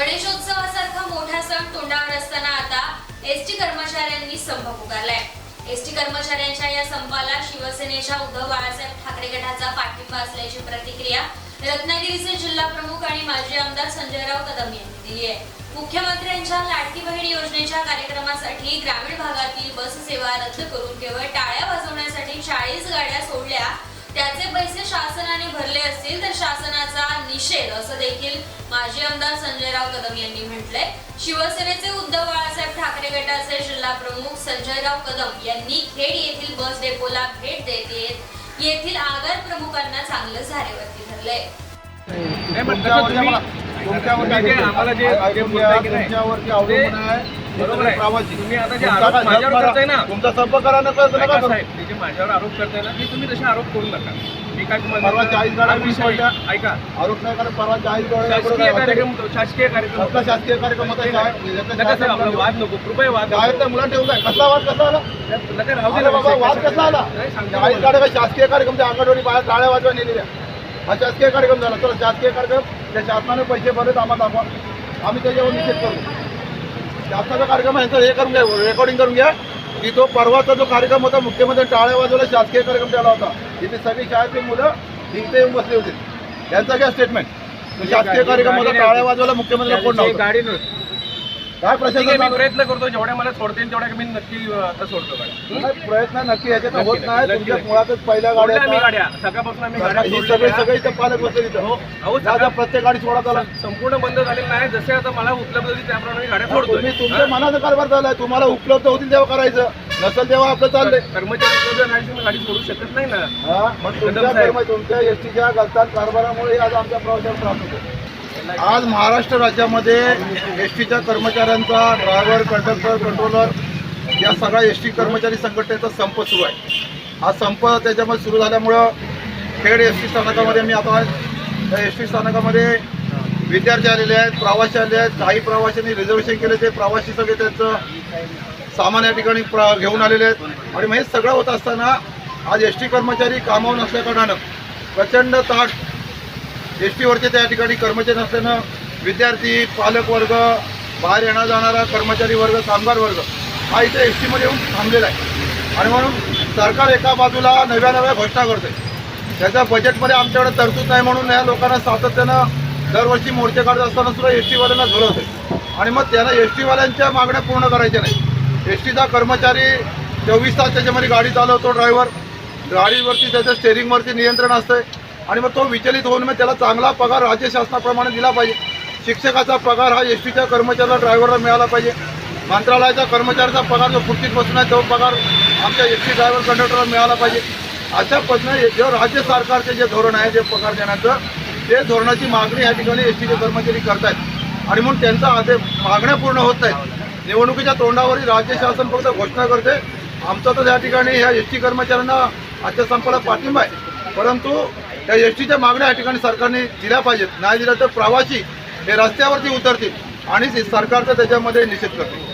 गणेशोत्सवासारखा मोठा सण तोंडावर असताना आता एस टी कर्मचाऱ्यांनी संप पुकारलाय. एस टी कर्मचाऱ्यांच्या या संपाला शिवसेनेच्या उद्धव बाळासाहेब ठाकरे गटाचा पाठिंबा असल्याची प्रतिक्रिया रत्नागिरीचे जिल्हा प्रमुख आणि माजी आमदार संजयराव कदम यांनी दिली आहे. मुख्यमंत्र्यांच्या लाडकी बहीण योजनेच्या कार्यक्रमासाठी ग्रामीण भागातील बस सेवा रद्द करून केवळ टाळ्या वाजवण्यासाठी चाळीस गाड्या सोडल्या. त्याचे पैसे शासनाने भरले असतील तर शासनाचा असं देखील माजी आमदार संजयराव कदम यांनी म्हटलंय. शिवसेनेचे उद्धव बाळासाहेब ठाकरे गटाचे जिल्हा प्रमुख संजयराव कदम यांनी खेड येथील बस डेपोला भेट देत. येत येथील आगार प्रमुखांना चांगलं झारेवरती धरलंय कसं आम्हाला- जे तुमच्यावरती अवलंबून आहे. बरोबर आहे. तुम्ही आता जे आरोप काय माझ्यावर संप करताय ना, करा- तुमचा संप करा नका नका ऐका करू. साहेब, ते जे माझ्यावर आरोप करताय ना ते तुम्ही तसे आरोप करू नका. मी काय तुम्हाला परवा चाळीस गाड्या विषय- पडल्या. ऐका. आरोप नाही परवा चाळीस शासकीय कार्यक्रम शासकीय कार्यक्रम आपला. शासकीय कार्यक्रम नका साहेब, आपला वाद नको कृपया वाद मुलं कसला कसला आला नका राहू दे अरे ना बाबा वाद कसा आला? चाळीस. गाड्या काय शासकीय अंगणवाडी बाहेर टाळ्या वाजवा नेलेल्या. हा शासकीय कार्यक्रम झाला. तर शासकीय कार्यक्रम त्या शासनाने पैसे भरलेत आम्हाला दाखवा. आम्ही त्याच्यावर निषेध करू. शासनाचा कार्यक्रम आहे यांचं हे करून घ्या रेकॉर्डिंग करून घ्या. की तो परवाचा जो कार्यक्रम होता मुख्यमंत्री टाळ्या वाजवला शासकीय कार्यक्रम त्याला होता. इथे सगळी शाळेतली मुलं इथे येऊन बसली होती. त्यांचं काय स्टेटमेंट शासकीय कार्यक्रम होता टाळ्या वाजवला मुख्यमंत्री कोण गाडी नव्हती. काय ठीक आहे मी? प्रयत्न करतो जेवढ्या मला सोडता येईल तेवढ्या मी नक्की आता सोडतो गाडी हं? नाही, प्रयत्न नक्की याच्यात होत नाही, नाही नक्की तुमच्या नाही. मुळातच पहिल्या सोडल्या गाड्या गाड्या सकाळपासून आम्ही गाड्या ही सगळे सोडलेल्या. सगळे इथं पालक बसले हो अहो सकाळ- प्रत्येक गाडी सोडा त्याला संपूर्ण बंद झालेलं नाही जसे आता मला उपलब्ध होती त्याप्रमाणे मी गाड्या तुम्ही तुमच्या हं? मनाचा कारभार झालाय तुम्हाला उपलब्ध होतील तेव्हा करायचं नसेल तेव्हा आपलं चाललंय कर्मचारी उपलब्ध राहायची मी गाडी सोडू शकत नाही ना हा मग तुमच्या कदम साहेब. कर्म तुमच्या एसटीच्या गलतान कारभारामुळे आज आमच्या प्रवाशाला त्रास होतो आज महाराष्ट्र राज्यामध्ये एस टीच्या कर्मचाऱ्यांचा ड्रायव्हर कंडक्टर कंट्रोलर या सगळ्या एस टी कर्मचारी संघटनेचा संप सुरू आहे. हा संप त्याच्यामध्ये सुरू झाल्यामुळं खेड एस टी स्थानकामध्ये मी आता त्या एस टी स्थानकामध्ये विद्यार्थी आलेले आहेत प्रवासी आले आहेत. काही प्रवाशांनी रिझर्वेशन केले ते प्रवासी सगळे त्यांचं सामान या ठिकाणी प्र घेऊन आलेले आहेत. आणि मग हे सगळं होत असताना आज एस टी कर्मचारी कामावर नसल्याकारणानं प्रचंड ताट एस टीवरचे त्या ठिकाणी कर्मचारी नसल्यानं विद्यार्थी पालक वर्ग बाहेर येणार जाणारा कर्मचारी वर्ग कामगार वर्ग हा इथे एस टीमध्ये येऊन थांबलेला आहे. आणि म्हणून सरकार एका बाजूला नव्या नव्या घोषणा करते त्याच्या बजेटमध्ये आमच्याकडे तरतूद नाही म्हणून या लोकांना सातत्यानं दरवर्षी मोर्चे काढत असताना सुद्धा एस टीवाल्यांना झुलवते आणि मग त्यांना एस टीवाल्यांच्या मागण्या पूर्ण करायच्या नाही एस टीचा कर्मचारी चोवीस तास त्याच्यामध्ये गाडी चालवतो ड्रायव्हर गाडीवरती त्याच्या स्टेरिंगवरती नियंत्रण असते आणि मग तो विचलित होऊन मग त्याला चांगला पगार राज्य शासनाप्रमाणे दिला पाहिजे. शिक्षकाचा पगार हा एस टीच्या कर्मचाऱ्याला ड्रायव्हरला मिळाला पाहिजे. मंत्रालयाचा कर्मचाऱ्याचा पगार जो खुर्चीत बसून आहे तो पगार आमच्या एस टी ड्रायव्हर कंडक्टरला मिळाला पाहिजे. अशा पद्धतीने जे राज्य सरकारचे जे धोरण आहे जे पगार देण्याचं ते धोरणाची मागणी या ठिकाणी एस टीचे कर्मचारी करतायत. आणि म्हणून त्यांचा आदे मागण्या पूर्ण होत नाहीत. निवडणुकीच्या तोंडावरील राज्य शासन फक्त घोषणा करते. आमचा तर या ठिकाणी ह्या एस टी कर्मचाऱ्यांना आजच्या संपाला पाठिंबा आहे. परंतु त्या एस टीच्या मागण्या या ठिकाणी सरकारने दिल्या पाहिजेत. नाही दिल्या तर प्रवासी हे रस्त्यावरती उतरतील आणि सरकारचा त्याच्यामध्ये निषेध करतील.